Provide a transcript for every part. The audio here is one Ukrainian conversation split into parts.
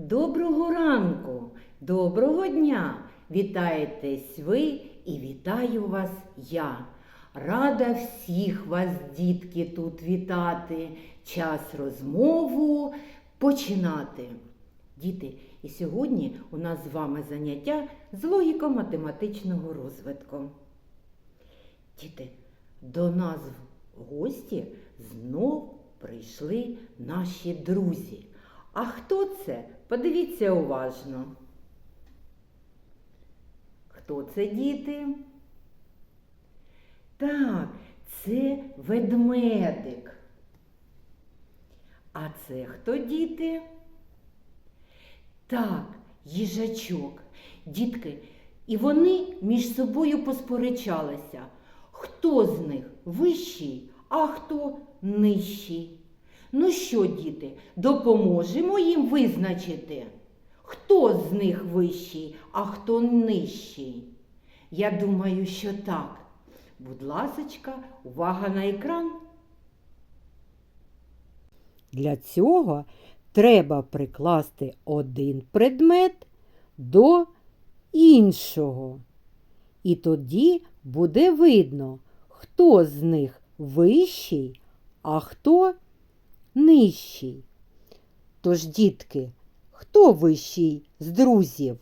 Доброго ранку, доброго дня! Вітаєтесь ви і вітаю вас я. Рада всіх вас, дітки, тут вітати. Час розмову починати. Діти, і сьогодні у нас з вами заняття з логіко-математичного розвитку. Діти, до нас в гості знов прийшли наші друзі. А хто це? Подивіться уважно. Хто це діти? Так, це ведмедик. А це хто діти? Так, їжачок. Дітки, і вони між собою посперечалися, хто з них вищий, а хто нижчий. Ну що, діти, допоможемо їм визначити, хто з них вищий, а хто нижчий? Я думаю, що так. Будь ласочка, увага на екран. Для цього треба прикласти один предмет до іншого. І тоді буде видно, хто з них вищий, а хто нижчий. Тож, дітки, хто вищий з друзів?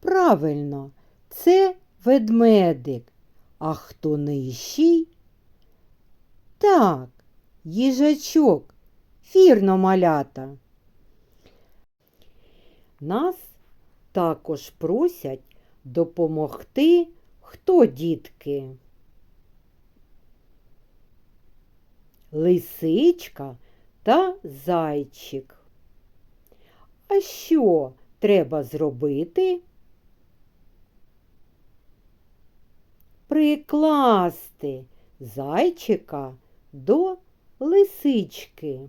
Правильно, це ведмедик. А хто нижчий? Так, їжачок. Вірно, малята. Нас також просять допомогти хто дітки? Лисичка та зайчик. А що треба зробити? Прикласти зайчика до лисички.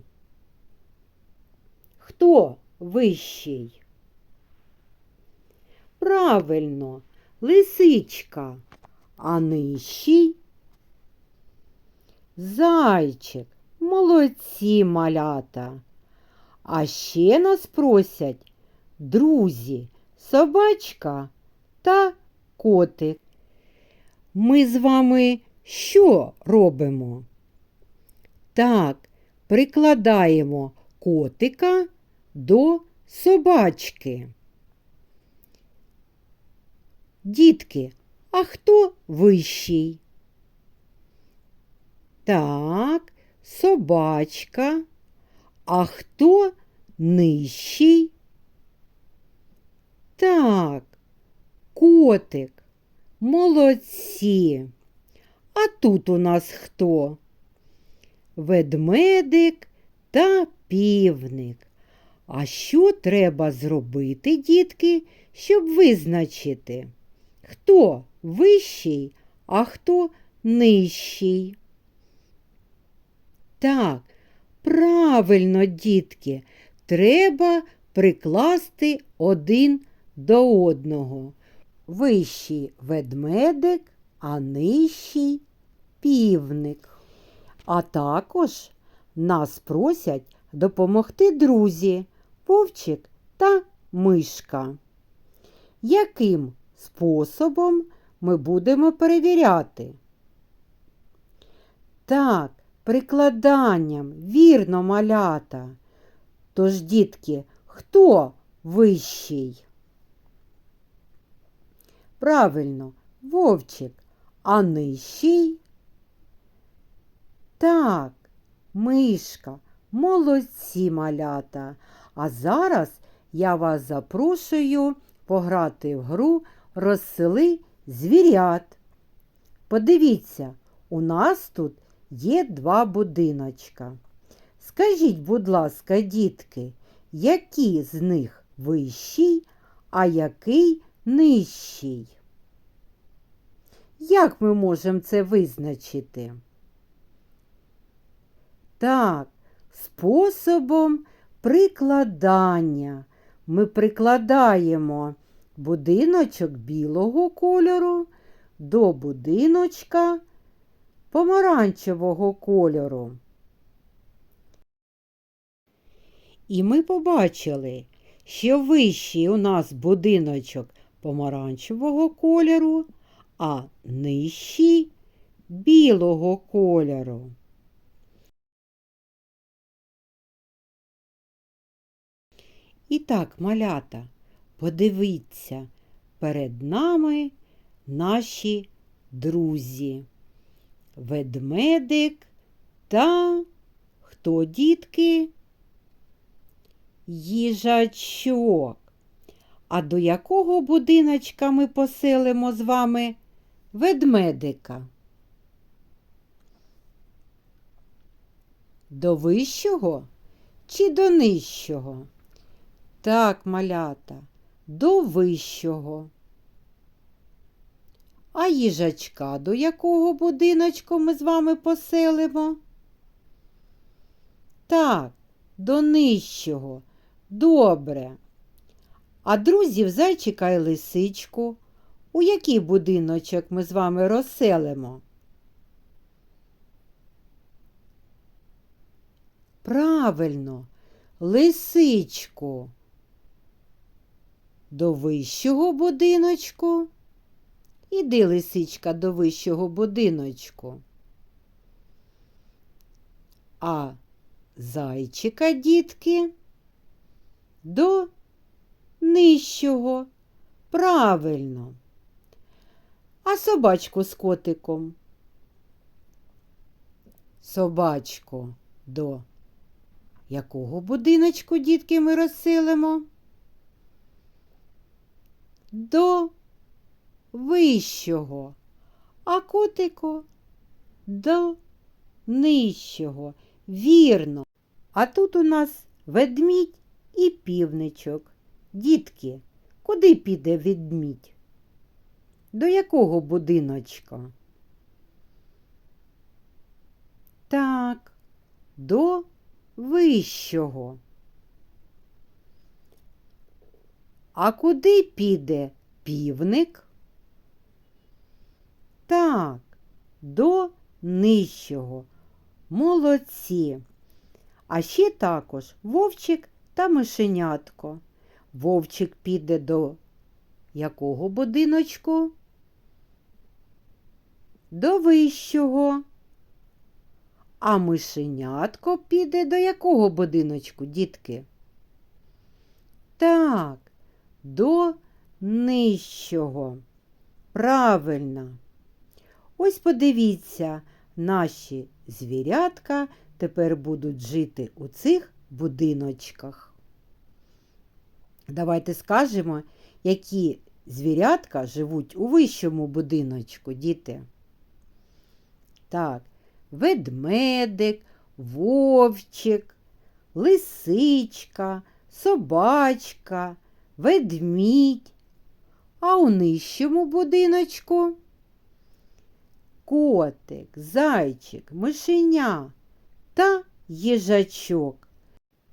Хто вищий? Правильно, лисичка, а нижчий зайчик. Молодці малята. А ще нас просять друзі, собачка та котик. Ми з вами що робимо? Так, прикладаємо котика до собачки. Дітки, а хто вищий? Так, собачка. А хто нижчий? Так, котик. Молодці. А тут у нас хто? Ведмедик та півник. А що треба зробити, дітки, щоб визначити, хто вищий, а хто нижчий? Так, правильно, дітки, треба прикласти один до одного. Вищий ведмедик, а нижчий півник. А також нас просять допомогти друзі, вовчик та мишка. Яким способом ми будемо перевіряти? Так, прикладанням, вірно малята. Тож, дітки, хто вищий? Правильно, вовчик, а нижчий? Так, мишка, молодці малята. А зараз я вас запрошую пограти в гру розсели звірят. Подивіться, у нас тут є два будиночка. Скажіть, будь ласка, дітки, які з них вищий, а який нижчий? Як ми можемо це визначити? Так, способом прикладання. Ми прикладаємо будиночок білого кольору до будиночка помаранчевого кольору. І ми побачили, що вищий у нас будиночок помаранчевого кольору, а нижчий білого кольору. І так, малята, подивіться, перед нами наші друзі. Ведмедик та хто дітки? Їжачок. А до якого будиночка ми поселимо з вами ведмедика? До вищого чи до нижчого? Так, малята, до вищого. А їжачка до якого будиночку ми з вами поселимо? Так, до нижчого. Добре. А друзів зайчика і лисичку, у який будиночок ми з вами розселимо? Правильно, лисичку. До вищого будиночку. Іди, лисичка, до вищого будиночку. А зайчика, дітки, до нижчого. Правильно. А собачку з котиком. Собачку до якого будиночку, дітки, ми розселимо? До вищого, а котику до нижчого. Вірно. А тут у нас ведмідь і півничок. Дітки, куди піде ведмідь? До якого будиночка? Так, до вищого. А куди піде півник? Так, до нижчого. Молодці. А ще також вовчик та мишенятко. Вовчик піде до якого будиночку? До вищого. А мишенятко піде до якого будиночку, дітки? Так, до нижчого. Правильно. Ось подивіться, наші звірятка тепер будуть жити у цих будиночках. Давайте скажемо, які звірятка живуть у вищому будиночку, діти. Так, ведмедик, вовчик, лисичка, собачка, ведмідь. А у нижчому будиночку котик, зайчик, мишеня та їжачок,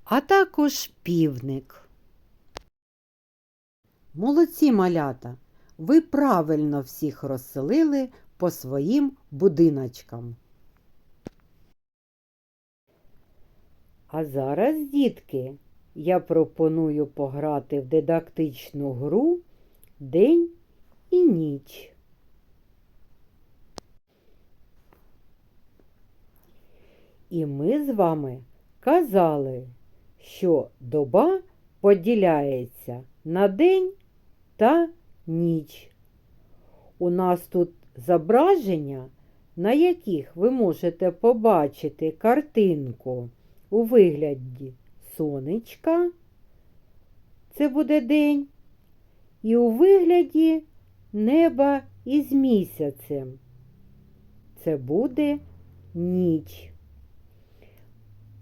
а також півник. Молодці малята, ви правильно всіх розселили по своїм будиночкам. А зараз, дітки, я пропоную пограти в дидактичну гру День і ніч. І ми з вами казали, що доба поділяється на день та ніч. У нас тут зображення, на яких ви можете побачити картинку у вигляді сонечка, це буде день, і у вигляді неба із місяцем. Це буде ніч.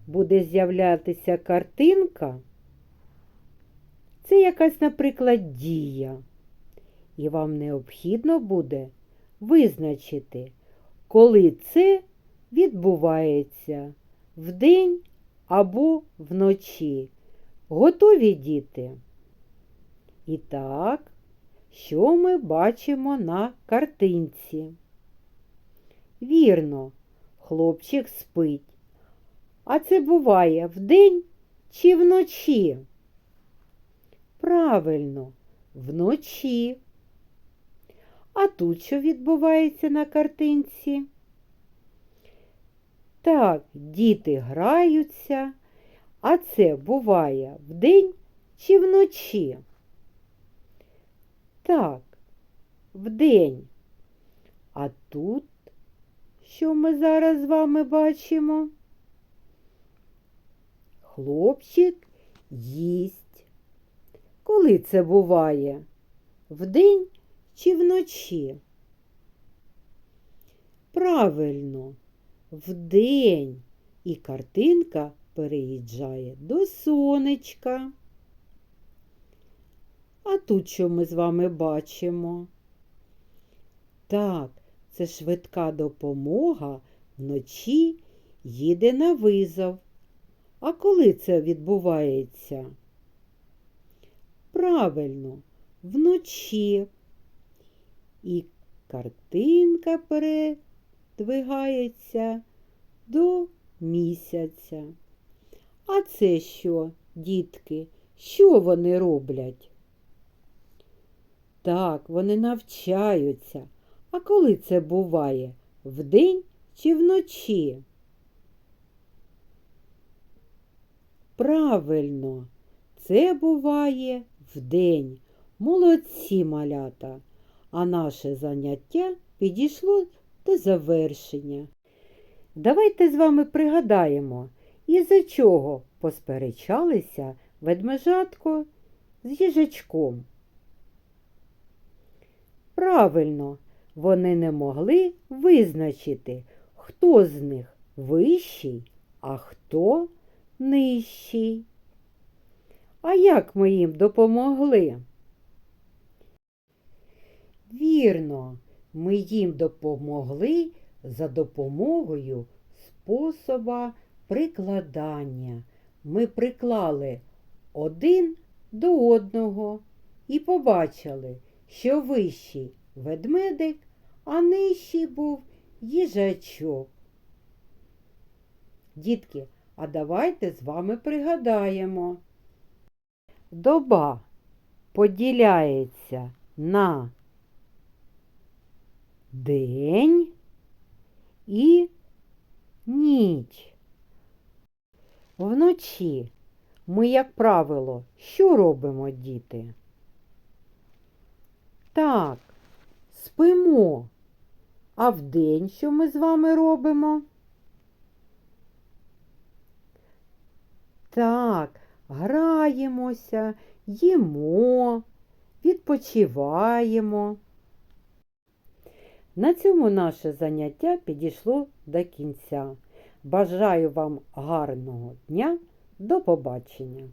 Буде з'являтися картинка. Це якась, наприклад, дія. І вам необхідно буде визначити, коли це відбувається вдень або вночі. Готові діти? І так, що ми бачимо на картинці? Вірно, хлопчик спить. А це буває вдень чи вночі? Правильно, вночі. А тут що відбувається на картинці? Так, діти граються, а це буває вдень чи вночі? Так, вдень. А тут що ми зараз з вами бачимо? Хлопчик їсть. Коли це буває? Вдень чи вночі? Правильно, вдень. І картинка переїжджає до сонечка. А тут що ми з вами бачимо? Так, це швидка допомога вночі їде на визов. А коли це відбувається? Правильно, вночі. І картинка передвигається до місяця. А це що, дітки? Що вони роблять? Так, вони навчаються. А коли це буває? Вдень чи вночі? Правильно, це буває вдень. Молодці малята. А наше заняття підійшло до завершення. Давайте з вами пригадаємо, із-за чого посперечалися ведмежатко з їжачком. Правильно, вони не могли визначити, хто з них вищий, а хто нижчий. А як ми їм допомогли? Вірно, ми їм допомогли за допомогою способа прикладання. Ми приклали один до одного і побачили, що вищий ведмедик, а нижчий був їжачок. Дітки, а давайте з вами пригадаємо. Доба поділяється на день і ніч. Вночі ми, як правило, що робимо, діти? Так, спимо. А вдень що ми з вами робимо? Так, граємося, їмо, відпочиваємо. На цьому наше заняття підійшло до кінця. Бажаю вам гарного дня. До побачення!